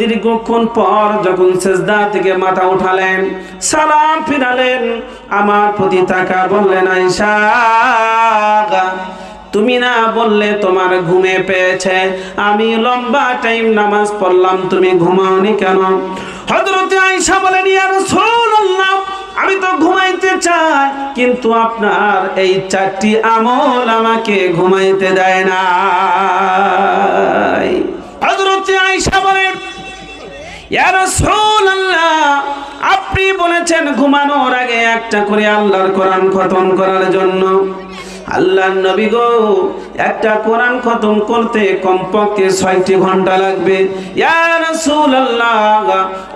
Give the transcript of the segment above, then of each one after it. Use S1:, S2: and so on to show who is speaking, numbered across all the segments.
S1: দীর্ঘক্ষণ পর যখন থেকে মাথা উঠালেন, সালাম ফিরালেন। আমার প্রতি তাকা বললেন তুমি না বললে তোমার ঘুমে পেয়েছে। আমি লম্বা টাইম নামাজ পড়লাম, তুমি ঘুমাওনি কেন? হযরতে আয়েশা বলেন, ইয়া রাসূলুল্লাহ আমি তো ঘুমাইতে চাই, কিন্তু আপনার এই চারটি আমল আমাকে ঘুমাইতে দেয় না আপনি বলেছেন ঘুমানোর আগে একটা করে আল্লাহর কোরআন খতম করার জন্য। আল্লাহর নবী গো, একটা কোরআন খতম করতে কমপক্ষে ছয়টি ঘণ্টা লাগবে।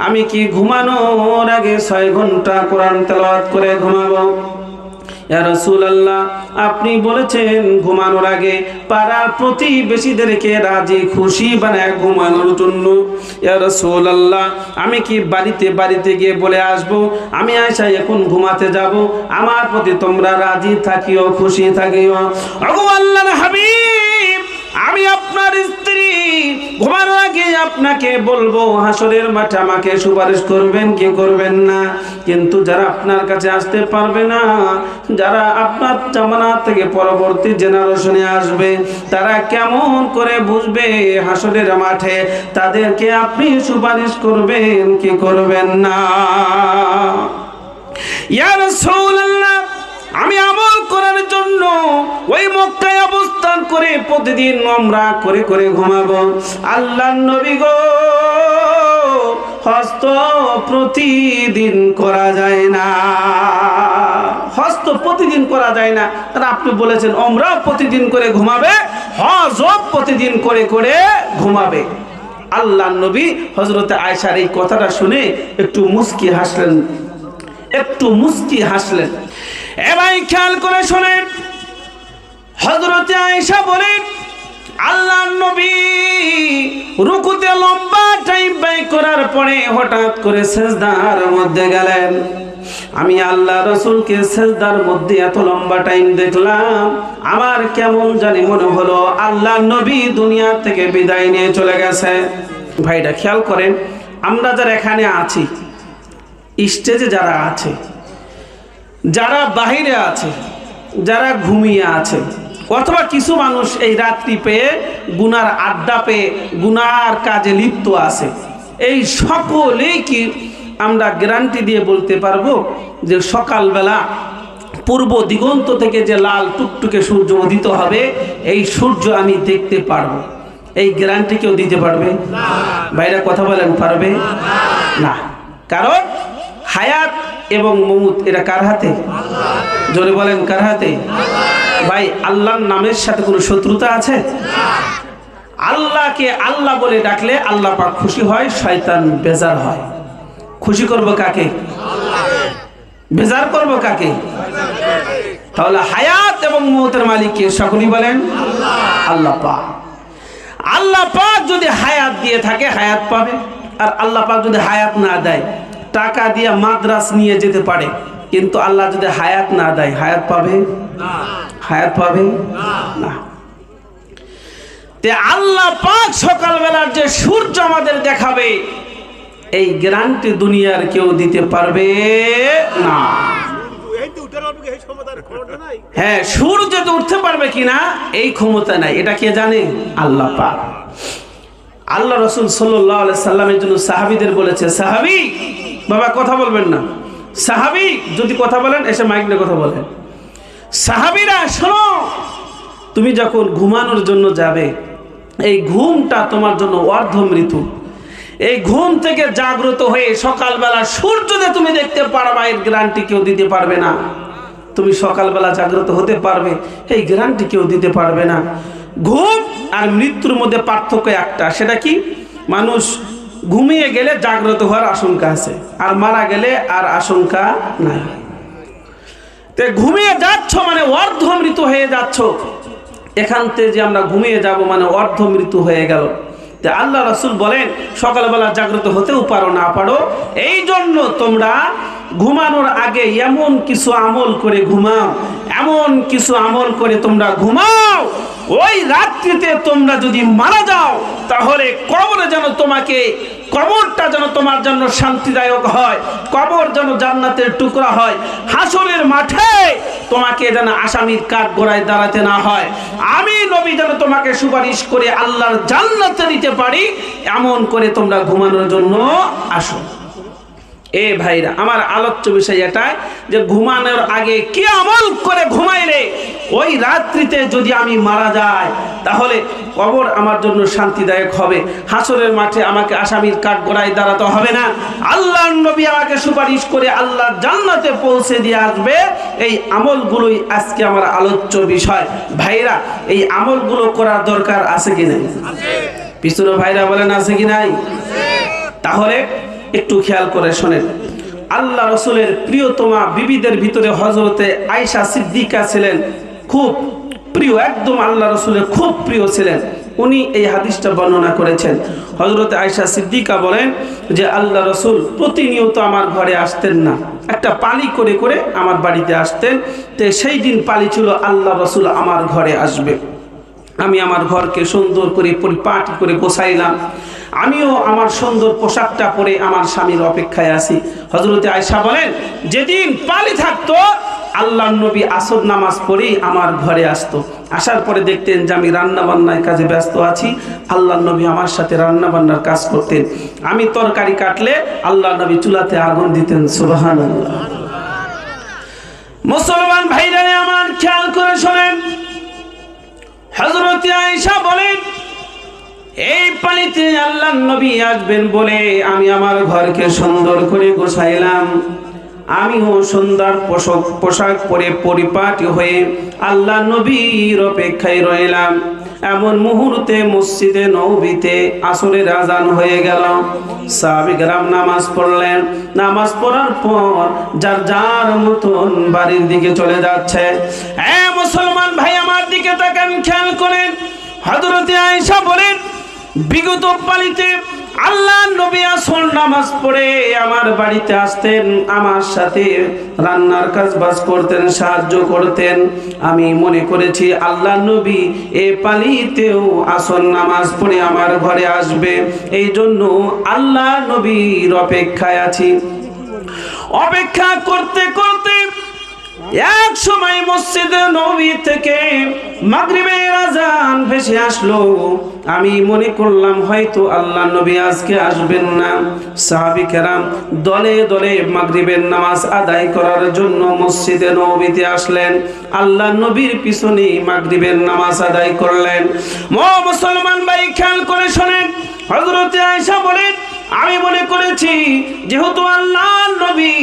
S1: আমি কি ঘুমানোর আগে ছয় ঘণ্টা কোরআন তেলাওয়াত করে ঘুমাবো? আপনি বলেছেন ঘুমানোর আগে পাড়ার প্রতিবেশীদেরকে রাজি খুশি বানায় ঘুমানোর জন্য। আল্লাহ আমি কি বাড়িতে বাড়িতে গিয়ে বলে আসব? আমি আয়সা এখন ঘুমাতে যাব, আমার প্রতি তোমরা রাজি থাকিও, খুশি থাকিও। আল্লাহ হাবিব! আমি আপনার স্ত্রী, ঘুমানোর আগে আপনাকে বলব, হাসরের মাঠে আমাকে সুপারিশ করবেন, কি করবেন না? কিন্তু যারা আপনার কাছে আসতে পারবে না, যারা আপনার জামানা থেকে পরবর্তী জেনারেশনে আসবে, তারা কেমন করে বুঝবে হাসরের মাঠে? তাদেরকে আপনি সুপারিশ করবেন, কি করবেন না? ইয়া রাসূলুল্লাহ আমি আমল করার জন্য ওই মক্কায় অবস্থান করে প্রতিদিন আমরা করে করে ঘুমাবো। আল্লাহ নবী গো, হস্ত প্রতিদিন করা যায় না। হস্ত প্রতিদিন করা যায় না। আর আপনি বলেছেন আমরাও প্রতিদিন করে ঘুমাবে, হজও প্রতিদিন করে করে ঘুমাবে। আল্লাহ নবী হজরতে আয়সার এই কথাটা শুনে একটু মুস্কি হাসলেন। একটু মুস্কি হাসলেন। এবার খেয়াল করে শোনেন হজরতে আয়েশা বলেন আল্লাহ নবী রুকুতে লম্বা টাইম ব্যয় করার পরে হঠাৎ করে সেজদার মধ্যে গেলেন। আমি আল্লাহ রসুলকে সেজদার মধ্যে এত লম্বা টাইম দেখলাম, আমার কেমন জানি মনে হলো আল্লাহ নবী দুনিয়া থেকে বিদায় নিয়ে চলে গেছে। ভাইটা খেয়াল করেন, আমরা যারা এখানে আছি, স্টেজে যারা আছে যারা বাহিরে আছে, যারা ঘুমিয়ে আছে, অথবা কিছু মানুষ এই রাত্রি পেয়ে গুনার আড্ডা পেয়ে গুনার কাজে লিপ্ত আছে, এই সকলেই কি আমরা গ্যারান্টি দিয়ে বলতে পারব যে সকালবেলা পূর্ব দিগন্ত থেকে যে লাল টুকটুকে সূর্য উদিত হবে, এই সূর্য আমি দেখতে পারব। এই গ্যারান্টি কেউ দিতে পারবে? ভাইরা কথা বলেন, পারবে? না। কারণ হায়াত এবং মমুত এটা কার হাতে? জোরে বলেন, কার হাতে? ভাই, আল্লাহর নামের সাথে কোনো শত্রুতা আছে? আল্লাহকে আল্লাহ বলে ডাকলে আল্লাহ পাক খুশি হয়, শয়তান বেজার হয়। খুশি করব কাকে? বেজার করব কাকে? তাহলে হায়াত এবং মৌতের মালিককে সকলেই বলেন, আল্লাহ পাক। আল্লাহ পাক যদি হায়াত দিয়ে থাকে, হায়াত পাবে। আর আল্লাহ পাক যদি হায়াত না দেয় টাকা দিয়ে মাদ্রাস নিয়ে যেতে পারে। কিন্তু আল্লাহ যদি হায়াত না দেয় হায়াত পাবে? হায়াত পাবে? না। তে আল্লাহ পাক সকালবেলার যে সূর্য আমাদের দেখাবে এই গ্যারান্টি দুনিয়ার কেউ দিতে পারবে না। হ্যাঁ সূর্য তো উঠতে পারবে কিনা এই ক্ষমতা নাই। এটা কে জানে? আল্লাহ পাক। আল্লাহ রসুল সাল্লাহ সাল্লামের জন্য সাহাবিদের বলেছে, সাহাবি, বাবা কথা বলবেন না। সাহাবি, যদি কথা বলেন, এসে মাইক নিয়ে কথা বলেন। সাহাবিরা, শোনো, তুমি যখন ঘুমানোর জন্য যাবে, এই ঘুমটা তোমার জন্য অর্ধ মৃত্যু এই ঘুম থেকে জাগ্রত হয়ে সকালবেলা সূর্যতে তুমি দেখতে পারবা, এর গ্যারান্টি কেউ দিতে পারবে না। তুমি সকালবেলা জাগ্রত হতে পারবে, এই গ্যারান্টি কেউ দিতে পারবে না। ঘুম আর মৃত্যুর মধ্যে পার্থক্য একটা, সেটা কি? মানুষ ঘুমিয়ে গেলে জাগ্রত হওয়ার আশঙ্কা আছে, আর মারা গেলে আর আশঙ্কা নাই। তে ঘুমিয়ে যাচ্ছ মানে অর্ধ মৃত হয়ে যাচ্ছ। এখান থেকে যে আমরা ঘুমিয়ে যাব মানে অর্ধ মৃত্যু হয়ে গেল। আল্লাহ রসুল বলেন, সকালবেলা জাগ্রত হতেও পারো না, পারো। এই জন্য তোমরা ঘুমানোর আগে এমন কিছু আমল করে ঘুমাও, এমন কিছু আমল করে তোমরা ঘুমাও। ওই রাত্রিতে তোমরা যদি মারা যাও, তাহলে কবরে যেন তোমাকে, কবরটা যেন তোমার জন্য শান্তিদায়ক হয়, কবর যেন জান্নাতের টুকরা হয়, হাসরের মাঠে তোমাকে যেন আসামির কাঠ গোড়ায় দাঁড়াতে না হয়। আমি নবী যেন তোমাকে সুপারিশ করে আল্লাহর জান্নাতে নিতে পারি, এমন করে তোমরা ঘুমানোর জন্য আসো। এ ভাইরা আমার আলোচ্য বিষয় এটাই যে ঘুমানোর আগে কি আমল করে ঘুমাইলে? ওই রাত্রিতে যদি আমি মারা যাই তাহলে কবর আমার জন্য শান্তিদায়ক হবে। হাসরের মাঠে আমাকে আসামির কাঠ গোড়ায় দাঁড়াতে হবে না। আল্লাহর নবী আমাকে সুপারিশ করে আল্লাহর জান্নাতে পৌঁছে দিয়ে আসবে। এই আমলগুলোই আজকে আমার আলোচ্য বিষয়। ভাইরা এই আমলগুলো করার দরকার আছে কি নাই? পিছনে ভাইরা বলেন আছে কি নাই? তাহলে একটু খেয়াল করে শোনেন। আল্লাহ রসুলের প্রিয়তমা বিবিদের ভিতরে হজরতে আয়সা সিদ্দিকা ছিলেন খুব প্রিয়, একদম আল্লাহ রসুলের খুব প্রিয় ছিলেন। উনি এই হাদিসটা বর্ণনা করেছেন। হজরতে আয়সা সিদ্দিকা বলেন যে, আল্লাহ রসুল প্রতিনিয়ত আমার ঘরে আসতেন না। একটা পালি করে করে আমার বাড়িতে আসতেন। তো সেই দিন পালি ছিল, আল্লাহ রসুল আমার ঘরে আসবে। আমি আমার ঘরকে সুন্দর করে পরিপাটি করে গোছাইলাম। আমিও আমার সুন্দর পোশাকটা পরে আমার স্বামীর অপেক্ষায় আছি। হজরতে আয়সা বলেন, যেদিন পালি থাকতো আল্লাহ নবী আসর নামাজ পড়েই আমার ঘরে আসতো। আসার পরে দেখতেন যে আমি রান্না বান্নার কাজে ব্যস্ত আছি। আল্লাহ নবী আমার সাথে রান্নাবান্নার কাজ করতেন। আমি তরকারি কাটলে আল্লাহ নবী চুলাতে আগুন দিতেন। সুবাহান মুসলমান ভাইরা আমার খেয়াল করে শোনেন হজরত আয়েশা বলেন, এই পানিতে আল্লাহ নবী আসবেন বলে আমি আমার ঘরকে সুন্দর করে গোছাইলাম। আমিও সুন্দর পোশাক পোশাক পরে পরিপাটি হয়ে আল্লাহ নবীর অপেক্ষায় রইলাম। এমন মুহূর্তে মসজিদে নৌবিতে আসরের আজান হয়ে গেল। সাহাবিগরাম নামাজ পড়লেন। নামাজ পড়ার পর যার যার মতন বাড়ির দিকে চলে যাচ্ছে। এ মুসলমান ভাই, আমার দিকে তাকান, খেয়াল করেন। হাজরতে আয়েশা বলেন, বিগত পালিতে আল্লাহ নবী আসল নামাজ পড়ে আমার বাড়িতে আসতেন, আমার সাথে রান্নার কাজ বাজ করতেন, সাহায্য করতেন। আমি মনে করেছি আল্লাহ নবী এ পালিতেও আসল নামাজ পড়ে আমার ঘরে আসবে। এই জন্য আল্লাহ নবীর অপেক্ষায় আছি। অপেক্ষা করতে করতে এক সময় মসজিদে নবী থেকে মাগরিবের আজান ভেসে আসলো। আমি মনে করলাম, হয়তো আল্লাহ নবী আজকে আসবেন না। সাহাবি কেরাম দলে দলে মাগরিবের নামাজ আদায় করার জন্য মসজিদে নবীতে আসলেন। আল্লাহ নবীর পিছনে মাগরিবের নামাজ আদায় করলেন। মো মুসলমান ভাই, খেয়াল করে শোনেন। হযরতে আয়সা বলেন আমি মনে করেছি, যেহেতু আল্লাহ নবী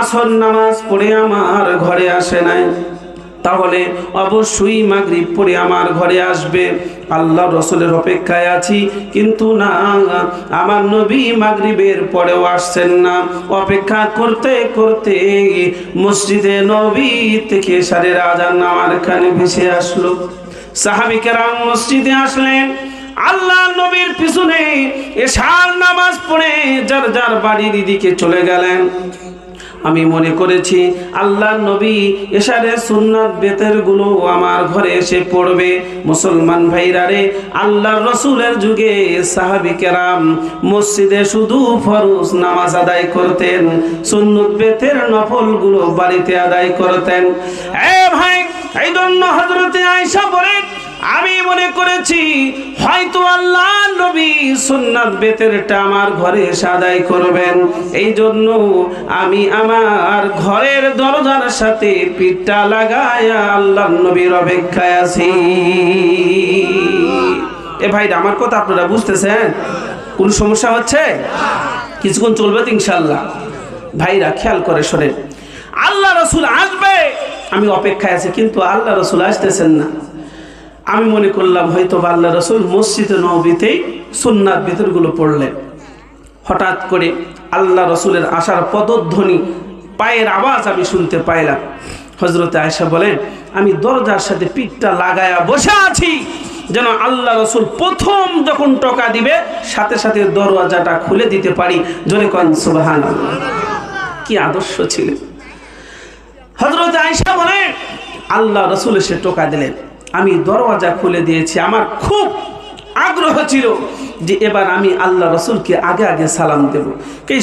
S1: আসর নামাজ পড়ে আমার ঘরে আসে নাই, তাহলে অবশ্যই মাগরিব পড়ে আমার ঘরে আসবে। আল্লাহ রসুলের অপেক্ষায় আছি, কিন্তু না, আমার নবী মাগরিবের পরেও আসছেন না। অপেক্ষা করতে করতে মসজিদে নবী থেকে সারের আজান আমার কানে ভেসে আসলো। সাহাবিকেরাম মসজিদে আসলেন আল্লাহ নবীর পিছনে এশার নামাজ পড়ে যার যার বাড়ির দিকে চলে গেলেন। আমি মনে করেছি আল্লাহ নবী এশারে সুন্নাত বেতেরগুলো আমার ঘরে এসে পড়বে। মুসলমান ভাইরা রে আল্লাহ রসুলের যুগে সাহাবি কেরাম মসজিদে শুধু ফরজ নামাজ আদায় করতেন, সুন্নত বেতের নফলগুলো বাড়িতে আদায় করতেন। এ ভাই, এই জন্য হজরতে আয়সা বলেন আমি মনে করেছি, হয়তো আল্লাহ নবী সুন্নাত বেতেরটা আমার ঘরে সাদাই করবেন। এই জন্য আমি আমার ঘরের দরজার সাথে পিঠটা লাগায়া আল্লাহ নবীর অপেক্ষায় আছি। এ ভাই, আমার কথা আপনারা বুঝতেছেন? কোন সমস্যা হচ্ছে? কিছুক্ষণ চলবে ইনশাল্লাহ ভাইরা, খেয়াল করে শোনেন। আল্লাহ রসুল আসবে, আমি অপেক্ষায় আছি, কিন্তু আল্লাহ রসুল আসতেছেন না। আমি মনে করলাম হয়তো আল্লাহ রসুল মসজিদে নবীতেই সুন্নাত ভিতরগুলো পড়লেন। হঠাৎ করে আল্লাহ রসুলের আসার পদধ্বনি, পায়ের আওয়াজ আমি শুনতে পাইলাম। হজরতে আয়সা বলেন, আমি দরজার সাথে পিঠটা লাগায়া বসে আছি, যেন আল্লাহ রসুল প্রথম যখন টকা দিবে, সাথে সাথে দরওয়াজাটা খুলে দিতে পারি। জনে কন সুবাহান কি আদর্শ ছিলেন। হজরত আয়সা বলেন, আল্লাহ রসুল এসে টোকা দিলেন। আমি দরওয়াজা খুলে দিয়েছি। আমার খুব আগ্রহ ছিল যে এবার আমি আল্লাহ রসুলকে আগে আগে সালাম দেব।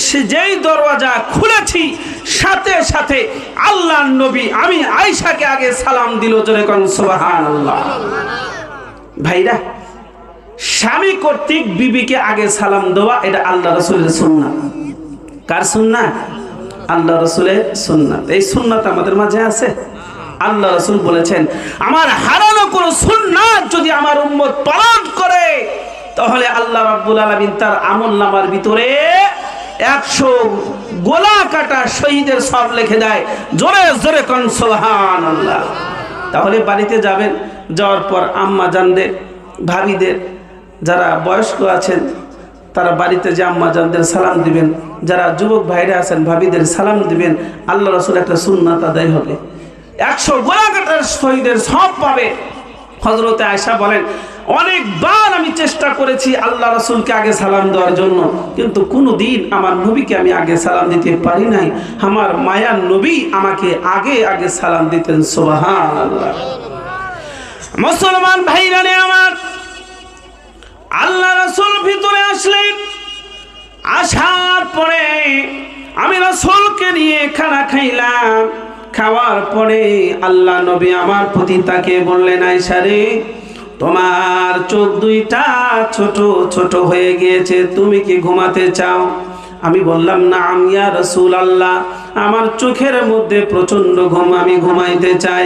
S1: সে যেই দরওয়াজা খুলেছি, সাথে সাথে আল্লাহ নবী আমি আয়সাকে আগে সালাম দিল জোরে আল্লাহ ভাইরা, স্বামী কর্তৃক বিবিকে আগে সালাম দেওয়া এটা আল্লাহ রসুলের সুন্নাত। কার সুন্নাত? আল্লাহ রসুলের সুন্নাত। এই সুন্নাত আমাদের মাঝে আছে? আল্লাহ রসুল বলেছেন, আমার হারানো কোনো সুন্নাত যদি আমার উম্মত পালন করে, তাহলে আল্লাহ রাব্বুল আলামিন তার আমল নামার ভিতরে একশো গোলা কাটা শহীদের সব লিখে দেয়, জোরে জোরে কন সোহান আল্লাহ তাহলে বাড়িতে যাবেন, যাওয়ার পর আম্মা জানদের, ভাবিদের, যারা বয়স্ক আছেন, তারা বাড়িতে যে আম্মা জানদের সালাম দিবেন, যারা যুবক ভাইরা আছেন, ভাবিদের সালাম দিবেন, আল্লাহ রসুল একটা সুন্নাত আদায় হবে। একশো গোলাঘাটের শহীদের সব পাবে। হজরতে আয়সা বলেন, অনেকবার আমি চেষ্টা করেছি আল্লাহ রসুলকে আগে সালাম দেওয়ার জন্য, কিন্তু কোনো দিন আমার নবীকে আমি আগে সালাম দিতে পারি নাই। আমার মায়ার নবী আমাকে আগে আগে সালাম দিতেন সোবাহান মুসলমান ভাইরানে আমার, আল্লাহ রসুল ভিতরে আসলেন, আসার পরে আমি রসুলকে নিয়ে খানা খাইলাম। খাওয়ার পরে আল্লাহ নবী আমার প্রতি তাকে বললেন আইসারে তোমার চোখ দুইটা ছোট ছোট হয়ে গিয়েছে, তুমি কি ঘুমাতে চাও? আমি বললাম না আমিয়া রসুল আল্লাহ আমার চোখের মধ্যে প্রচণ্ড ঘুম, আমি ঘুমাইতে চাই।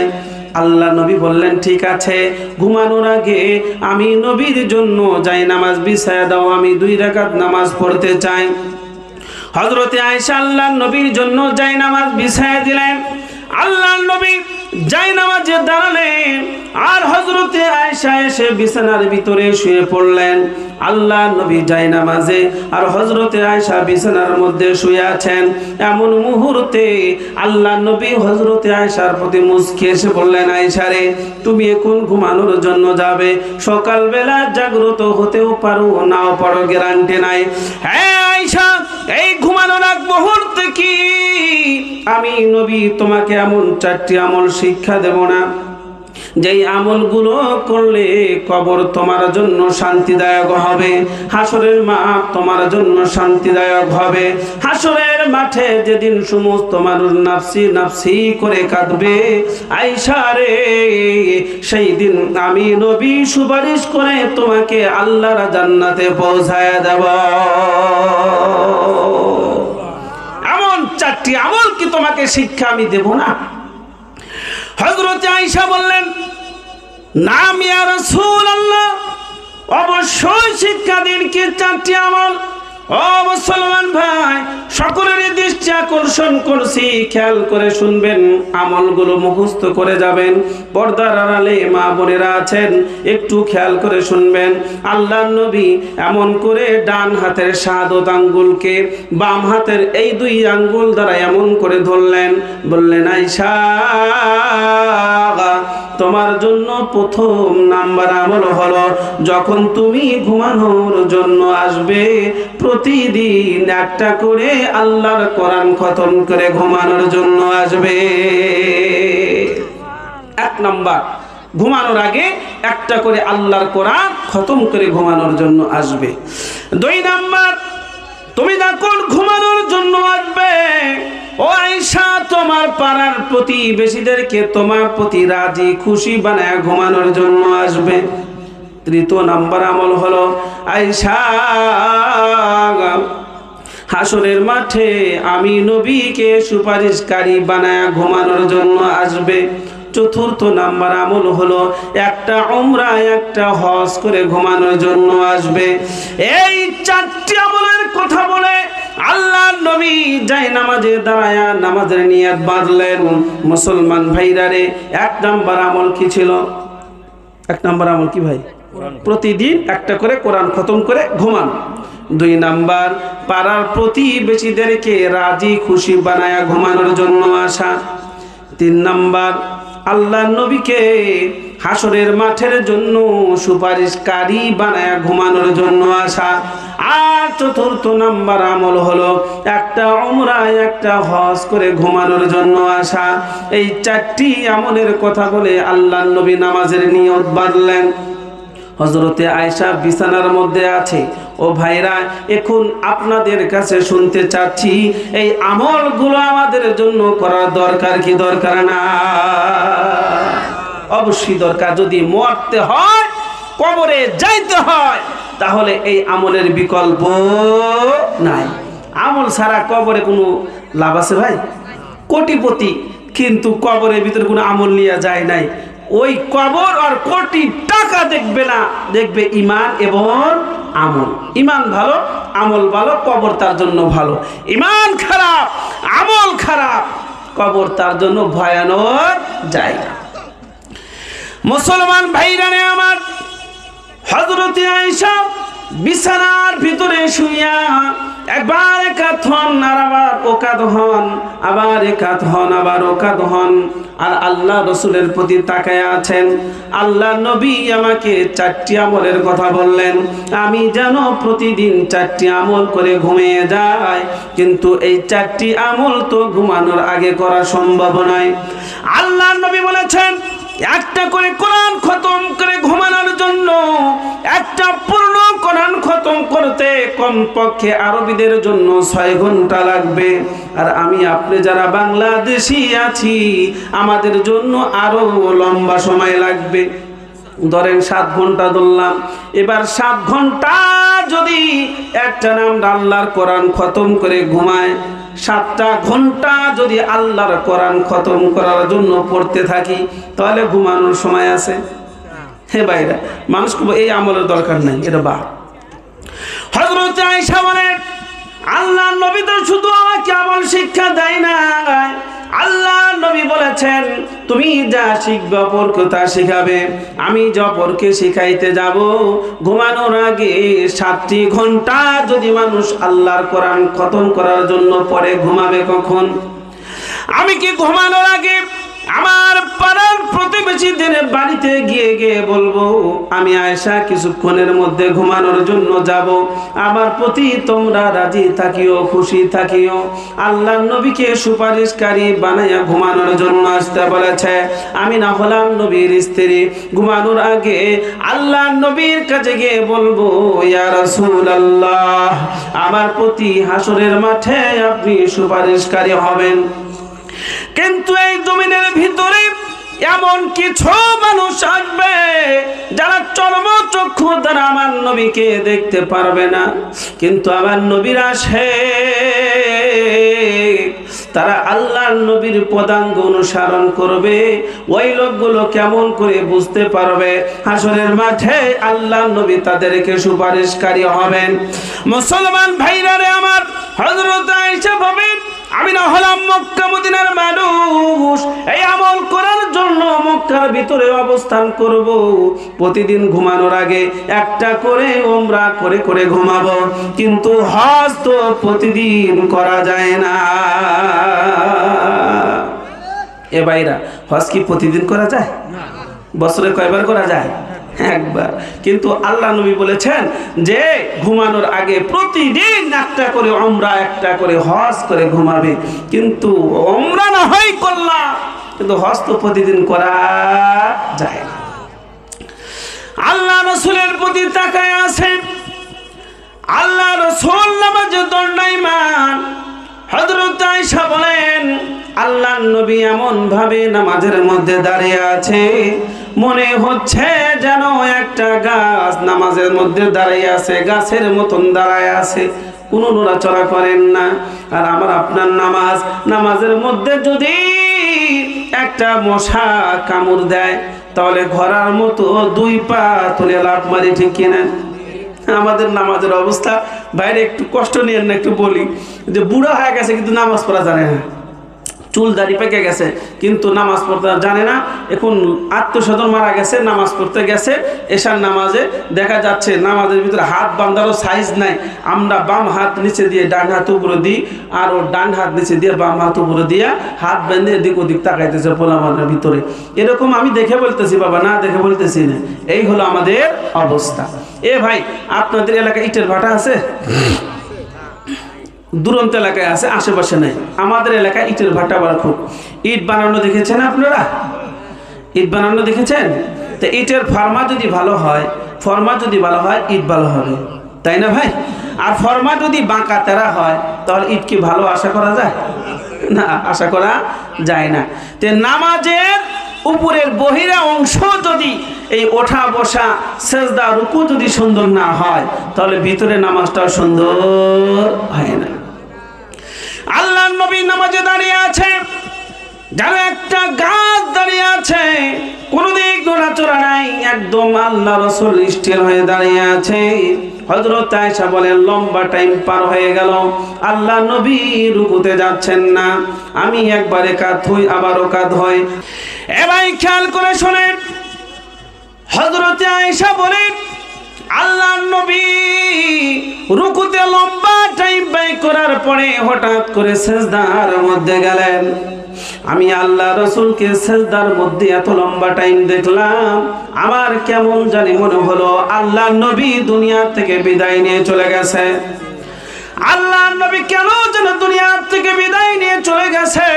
S1: আল্লাহ নবী বললেন, ঠিক আছে, ঘুমানোর আগে আমি নবীর জন্য যাই নামাজ বিছায় দাও, আমি দুই রাকাত নামাজ পড়তে চাই। হজরতে আয়সা আল্লাহ নবীর জন্য যাই নামাজ বিছায় দিলেন। আল্লাহ নবী যাই নামাজে দাঁড়ালেন আর হজরতে আয়সা এসে বিছানার ভিতরে শুয়ে পড়লেন। আল্লাহ নবী যাই নামাজে আর হজরতে আয়সা বিছানার মধ্যে শুয়ে আছেন। এমন মুহূর্তে আল্লাহ নবী হজরতে আয়সার প্রতি মুসকে এসে বললেন আয়সারে তুমি এখন ঘুমানোর জন্য যাবে। সকালবেলা জাগ্রত হতেও পারো নাও পারো গ্যারান্টি নাই। হ্যাঁ আয়সা এই ঘুমানোর এক মুহূর্তে কি? আমি নবী, তোমাকে এমন চারটি আমল শিক্ষা দেব না। যেই আমলগুলো করলে কবর তোমার জন্য শান্তিদায়ক হবে, হাসরের মাঠ তোমার জন্য শান্তিদায়ক হবে। হাসরের মাঠে যেদিন সমস্ত মানুষ নাফসি নাফসি করে কাঁদবে আইসারে সেই দিন আমি নবী সুপারিশ করে তোমাকে আল্লাহর জান্নাতে পৌঁছায় দেব। এমন চারটি আমল কি তোমাকে শিক্ষা আমি দেব না? হজরত আইসা বললেন নাম ইয়া রাসূলুল্লাহ অবশ্যই শিক্ষা দিন কি চারটি আমল? ও ভাই, সকলেরই দৃষ্টি আকর্ষণ করছি, খেয়াল করে শুনবেন, আমলগুলো মুখস্থ করে যাবেন, পর্দার আড়ালে মা বোনেরা আছেন, একটু খেয়াল করে শুনবেন আল্লাহ নবী এমন করে ডান হাতের শাহাদত আঙ্গুলকে বাম হাতের এই দুই আঙ্গুল দ্বারা এমন করে ধরলেন, বললেন আইসা তোমার জন্য প্রথম নাম্বার আমল হলো, যখন তুমি ঘুমানোর জন্য আসবে, প্রতিদিন একটা করে আল্লাহর কোরআন খতম করে ঘুমানোর জন্য আসবে। এক নাম্বার, ঘুমানোর আগে একটা করে আল্লাহর কোরআন খতম করে ঘুমানোর জন্য আসবে। দুই নাম্বার, তুমি যখন ঘুমানোর জন্য আসবে ও তোমার পাড়ার প্রতিবেশীদেরকে তোমার প্রতি রাজি, খুশি বানায় ঘুমানোর জন্য আসবে। তৃতীয় নাম্বার আমল হলো আয়সা হাসরের মাঠে আমি নবীকে সুপারিশকারী বানায় ঘুমানোর জন্য আসবে। চতুর্থ নাম্বার আমল হলো, একটা উমরা একটা হজ করে ঘুমানোর জন্য আসবে। এই চারটি আমলের কথা বলে আল্লাহ নবী যাই নামাজে দাঁড়ায়া নামাজের নিয়াত বাঁধলেন। মুসলমান ভাইরা রে এক নাম্বার আমল কি ছিল? এক নাম্বার আমল কি ভাই? প্রতিদিন একটা করে কোরআন খতম করে ঘুমান। দুই নাম্বার পাড়ার প্রতিবেশীদেরকে রাজি খুশি বানায়া ঘুমানোর জন্য আসা। তিন নাম্বার আল্লাহ নবীকে হাসরের মাঠের জন্য সুপারিশকারী বানায় ঘুমানোর জন্য আসা। আর চতুর্থ নাম্বার আমল হলো একটা ওমরা একটা হজ করে ঘুমানোর জন্য আসা। এই চারটি আমলের কথা বলে আল্লাহ নবী নামাজের নিয়ত বাঁধলেন। হজরতে আয়সা বিছানার মধ্যে আছে। ও ভাইরা, এখন আপনাদের কাছে শুনতে চাচ্ছি, এই আমলগুলো আমাদের জন্য করার দরকার কি দরকার না? অবশ্যই দরকার। যদি মরতে হয়, কবরে যাইতে হয়, তাহলে এই আমলের বিকল্প নাই। আমল ছাড়া কবরে কোনো লাভ আছে ভাই? কোটিপতি কিন্তু কবরের ভিতরে কোনো আমল নিয়ে যায় নাই। ওই কবর আর কোটি টাকা দেখবে না, দেখবে ইমান এবং আমল। ইমান ভালো, আমল ভালো, কবর তার জন্য ভালো। ইমান খারাপ, আমল খারাপ, কবর তার জন্য ভয়ানক জায়গা। মুসলমান ভাইরানে আমার হজরতে আয়েশা বিছানার ভিতরে শুইয়া একবার একাত হন, আর আবার ওকাত হন, আবার একাত হন, আবার ওকাত হন। আর আল্লাহ রসুলের প্রতি তাকায় আছেন। আল্লাহ নবী আমাকে চারটি আমলের কথা বললেন। আমি যেন প্রতিদিন চারটি আমল করে ঘুমিয়ে যাই, কিন্তু এই চারটি আমল তো ঘুমানোর আগে করা সম্ভব নয়। আল্লাহ নবী বলেছেন একটা করে কোরআন খতম করে ঘুমানোর জন্য, একটা পূর্ণ কোরআন খতম করতে কমপক্ষে আরবিদের জন্য ছয় ঘণ্টা লাগবে। আর আমি, আপনি যারা বাংলাদেশি আছি, আমাদের জন্য আরও লম্বা সময় লাগবে। ধরেন সাত ঘণ্টা ধরলাম, এবার সাত ঘণ্টা যদি একটা নাম আল্লাহর কোরআন খতম করে ঘুমায় সাতটা ঘণ্টা যদি আল্লাহর কোরআন খতম করার জন্য পড়তে থাকি, তাহলে ঘুমানোর সময় আছে। হে বাইরা মানুষ এই আমলের দরকার নাই, এটা বা আল্লাহ নবী তো শুধু আমাকে আমল শিক্ষা দেয় না আল্লাহ নবী বলেছেন, তুমি যা শিখবে অপরকে তা শিখাবে। আমি যে অপরকে শিখাইতে যাব, ঘুমানোর আগে সাতটি ঘণ্টা যদি মানুষ আল্লাহর কোরআন খতম করার জন্য পরে ঘুমাবে কখন? আমি কি ঘুমানোর আগে আমার পাড়ার প্রতিবেশীদের বাড়িতে গিয়ে গিয়ে বলব, আমি আয়সা কিছুক্ষণের মধ্যে ঘুমানোর জন্য যাব। আমার প্রতি তোমরা রাজি থাকিও, খুশি থাকিও। আল্লাহ নবীকে সুপারিশকারী বানাইয়া ঘুমানোর জন্য আসতে বলেছে। আমি না হলাম নবীর স্ত্রী। ঘুমানোর আগে আল্লাহ নবীর কাছে গিয়ে বলব, ইয়া রাসূল আল্লাহ আমার প্রতি হাসরের মাঠে আপনি সুপারিশকারী হবেন। কিন্তু এই জমিনের ভিতরে এমন কিছু মানুষ আসবে যারা চরম চক্ষু দ্বারা আমার নবীকে দেখতে পারবে না। কিন্তু আমার নবীর আসে। তারা আল্লাহর নবীর পদাঙ্গ অনুসরণ করবে। ওই লোকগুলো কেমন করে বুঝতে পারবে? হাসরের মাঠে আল্লাহ নবী তাদেরকে সুপারিশকারী হবেন। মুসলমান ভাইরা রে আমার হজরত আয়েশা ভাবেন আমি না হলাম মক্কা মদিনার মানুষ। এই আমল করার জন্য মক্কার ভিতরে অবস্থান করব। প্রতিদিন ঘুমানোর আগে একটা করে ওমরা করে করে ঘুমাবো। কিন্তু হজ তো প্রতিদিন করা যায় না। এ বাইরা হজ কি প্রতিদিন করা যায়? বছরে কয়বার করা যায়? একবার। কিন্তু আল্লাহ নবী বলেছেন যে, ঘুমানোর আগে প্রতিদিন একটা করে অমরা একটা করে হজ করে ঘুমাবে। কিন্তু অমরা না হয় করলাম কিন্তু হজ তো প্রতিদিন করা যায় না। আল্লাহ রসুলের প্রতি তাকায় আছে। আল্লাহ রসুল নামাজে দণ্ডাইমান হজরত আয়েশা বলেন আল্লাহ নবী এমন ভাবে নামাজের মধ্যে দাঁড়িয়ে আছে। মনে হচ্ছে যেন একটা গাছ নামাজের মধ্যে দাঁড়িয়ে আছে, গাছের মতন দাঁড়ায় আছে। কোনো নড়াচড়া করেন না। আর আমার আপনার নামাজ, নামাজের মধ্যে যদি একটা মশা কামড় দেয়, তাহলে ঘোড়ার মতো দুই পা তুলে লাভ মারি, ঠিক কিনা আমাদের নামাজের অবস্থা, বাইরে একটু কষ্ট নিয়ে না, একটু বলি। যে বুড়া হয়ে গেছে, কিন্তু নামাজ পড়া জানে না। চুল দাড়ি পেকে গেছে, কিন্তু নামাজ পড়তে জানে না। এখন আত্মস্বজন মারা গেছে, নামাজ পড়তে গেছে, এশার নামাজে দেখা যাচ্ছে নামাজের ভিতরে হাত বান্ধারও সাইজ নাই। আমরা বাম হাত নিচে দিয়ে ডান হাত উপরে দিই, আর ও ডান হাত নিচে দিয়ে বাম হাত উপরে দিয়ে হাত বেঁধে এদিক ওদিক তাকাইতেছে পোলামানের ভিতরে। এরকম আমি দেখে বলতেছি, বাবা, না দেখে বলতেছি না। এই হলো আমাদের অবস্থা। এ ভাই, আপনাদের এলাকায় ইটের ভাটা আছে? দুরন্ত এলাকায় আছে, আশেপাশে নেই। আমাদের এলাকায় ইটের ভাটা আবার খুব। ইট বানানো দেখেছেন আপনারা? ইট বানানো দেখেছেন? তো ইটের ফার্মা যদি ভালো হয়, ফর্মা যদি ভালো হয়, ইট ভালো হবে। তাই না ভাই? আর ফর্মা যদি বাঁকা তেরা হয়, তাহলে ইট কি ভালো আশা করা যায়? না, আশা করা যায় না। তে নামাজের উপরের বহিরা অংশ যদি এই ওঠা বসা, সেজদা, রুকু যদি সুন্দর না হয়, তাহলে ভিতরে নামাজটাও সুন্দর হয় না। আল্লাহ নবী নামাজে দাঁড়িয়ে আছে। যেন একটা গাছ দাঁড়িয়ে আছে। কোনো দিক নড়াচড়া নাই, একদম আল্লাহ রসুল স্টিল হয়ে দাঁড়িয়ে আছে। হজরত আয়সা বলেন লম্বা টাইম পার হয়ে গেল। আল্লাহ নবী রুকুতে যাচ্ছেন না। আমি একবার একাত হই আবারও কাত হই এবার খেয়াল করে শোনেন। হজরতে আয়সা বলেন আল্লাহ নবী রুকুতে লম্বা টাইম ব্যয় করার পরে হঠাৎ করে সেজদার মধ্যে গেলেন। আমি আল্লাহ রসুলকে সেজদার মধ্যে এত লম্বা টাইম দেখলাম, আমার কেমন জানি মনে হলো আল্লাহ নবী দুনিয়া থেকে বিদায় নিয়ে চলে গেছে। আল্লাহ নবী কেন যেন দুনিয়ার থেকে বিদায় নিয়ে চলে গেছে?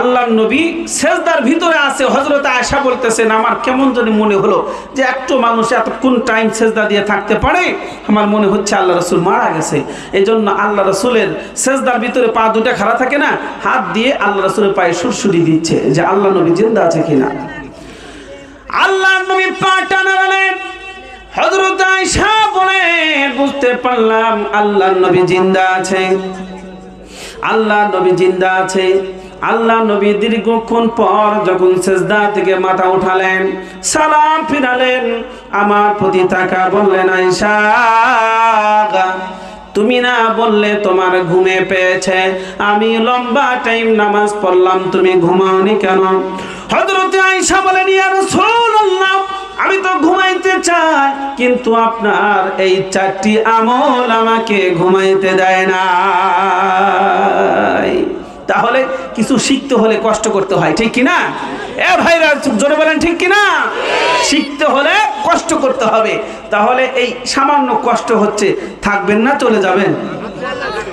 S1: আল্লাহ নবী সেজদার ভিতরে আছে। হজরত আয়সা বলতেছেন, আমার কেমন জানি মনে হলো যে একটু মানুষ এতক্ষণ টাইম সেজদা দিয়ে থাকতে পারে। আমার মনে হচ্ছে আল্লাহ রসুল মারা গেছে। এই জন্য আল্লাহ রসুলের সেজদার ভিতরে পা দুটা খাড়া থাকে না, হাত দিয়ে আল্লাহ রসুলের পায়ে সুরসুরি দিচ্ছে যে আল্লাহ নবী জিন্দা আছে কিনা। আল্লাহ নবী পা টানা টানালেন হজরত আয়সা বলে, বুঝতে পারলাম আল্লাহ নবী জিন্দা আছে। আল্লাহ নবী জিন্দা আছে। আল্লাহ নবী দীর্ঘক্ষণ পর যখন সেজদা থেকে মাথা উঠালেন, সালাম ফিরালেন, আমার প্রতি তাকা বললেন আয়সা তুমি না বললে তোমার ঘুমে পেয়েছে। আমি লম্বা টাইম নামাজ পড়লাম, তুমি ঘুমাওনি কেন? হজরতে আয়সা বলেন, ইয়া রাসূলুল্লাহ, আমি তো ঘুমাইতে চাই, কিন্তু আপনার এই চারটি আমল আমাকে ঘুমাইতে দেয় না তাহলে কিছু শিখতে হলে কষ্ট করতে হয়, ঠিক কি না এ ভাইরা জোরে বলেন, ঠিক কি না শিখতে হলে কষ্ট করতে হবে। তাহলে এই সামান্য কষ্ট হচ্ছে, থাকবেন না, চলে যাবেন।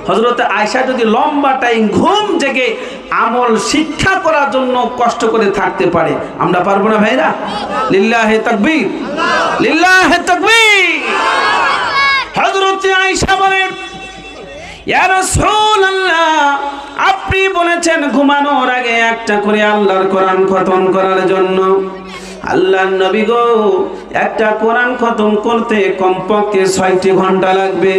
S1: হজরত আয়সা যদি লম্বা টাইম ঘুম জেগে আমল শিক্ষা করার জন্য কষ্ট করে থাকতে পারে, আমরা পারব না ভাইরা? লিল্লাহে তাকবীর। লিল্লাহে তাকবীর। হযরত আয়েশা বলেন, ইয়া রাসূলুল্লাহ আপনি বলেছেন ঘুমানোর আগে একটা করে আল্লাহর কোরআন খতম করার জন্য। আল্লাহ নবী গো, একটা কোরআন খতম করতে কমপক্ষে ছয়টি ঘণ্টা লাগবে।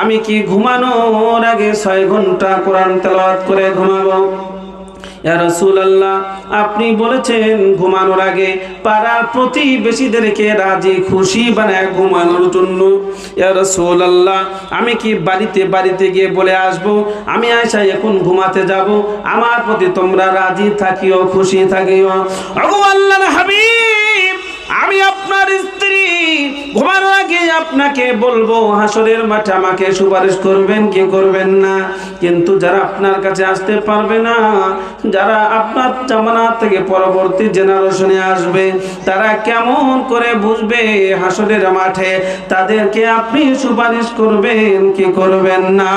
S1: আমি কি ঘুমানোর আগে ছয় ঘণ্টা কোরআন তেলাওয়াত করে ঘুমাবো? রাসূলুল্লাহ, আপনি বলেছেন ঘুমানোর আগে পাড়ার প্রতিবেশীদেরকে রাজি, খুশি বানায় ঘুমানোর জন্য। রাসূলুল্লাহ, আমি কি বাড়িতে বাড়িতে গিয়ে বলে আসব? আমি আয়সা এখন ঘুমাতে যাব, আমার প্রতি তোমরা রাজি থাকিও, খুশি থাকিও। ওগো আল্লাহর হাবিব, আমি আপনার ঘুমানোর আগে আপনাকে বলব, হাসরের মাঠে আমাকে সুপারিশ করবেন, কি করবেন না? কিন্তু যারা আপনার কাছে আসতে পারবে না, যারা আপনার জামানা থেকে পরবর্তী জেনারেশনে আসবে, তারা কেমন করে বুঝবে হাসরের মাঠে? তাদেরকে আপনি সুপারিশ করবেন, কি করবেন না?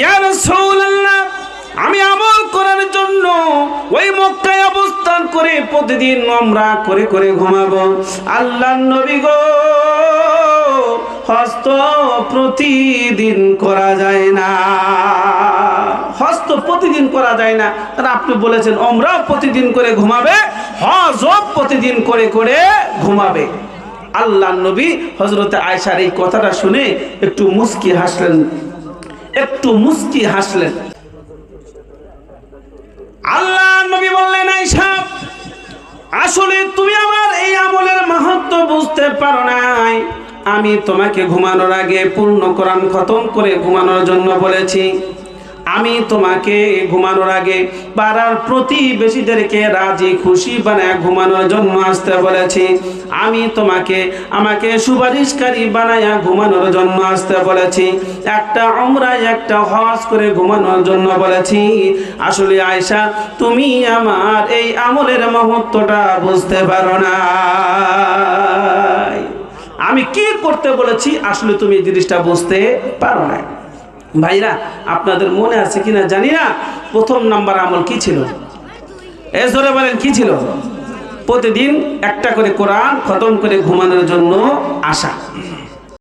S1: ইয়া রাসূলুল্লাহ আমি আমল করার জন্য ওই মক্কায় অবস্থান করে প্রতিদিন আমরা করে করে ঘুমাবো। আল্লাহ নবী গো, হস্ত প্রতিদিন করা যায় না। হস্ত প্রতিদিন করা যায় না। আর আপনি বলেছেন আমরাও প্রতিদিন করে ঘুমাবে, হজও প্রতিদিন করে করে ঘুমাবে। আল্লাহ নবী হজরতে আয়সার এই কথাটা শুনে একটু মুস্কি হাসলেন। একটু মুস্কি হাসলেন। আল্লাহ নবী বললেন আয়সা আসলে তুমি আমার এই আমলের মাহাত্ম বুঝতে পারো নাই। আমি তোমাকে ঘুমানোর আগে পূর্ণ কোরআন খতম করে ঘুমানোর জন্য বলেছি। আমি তোমাকে ঘুমানোর আগে পাড়ার প্রতিবেশীদেরকে রাজি খুশি বানায় ঘুমানোর জন্য আসতে বলেছি। আমি তোমাকে, আমাকে সুপারিশকারী বানায়া ঘুমানোর জন্য আসতে বলেছি। একটা উমরায়, একটা হজ করে ঘুমানোর জন্য বলেছি। আসলে আয়সা তুমি আমার এই আমলের মহত্বটা বুঝতে পারো না। আমি কি করতে বলেছি? আসলে তুমি এই জিনিসটা বুঝতে পারো না ভাইরা, আপনাদের মনে আছে কিনা জানি না। প্রথম নাম্বার আমল কি ছিল? এ ধরে বলেন, কি ছিল? প্রতিদিন একটা করে কোরআন খতম করে ঘুমানোর জন্য আসা।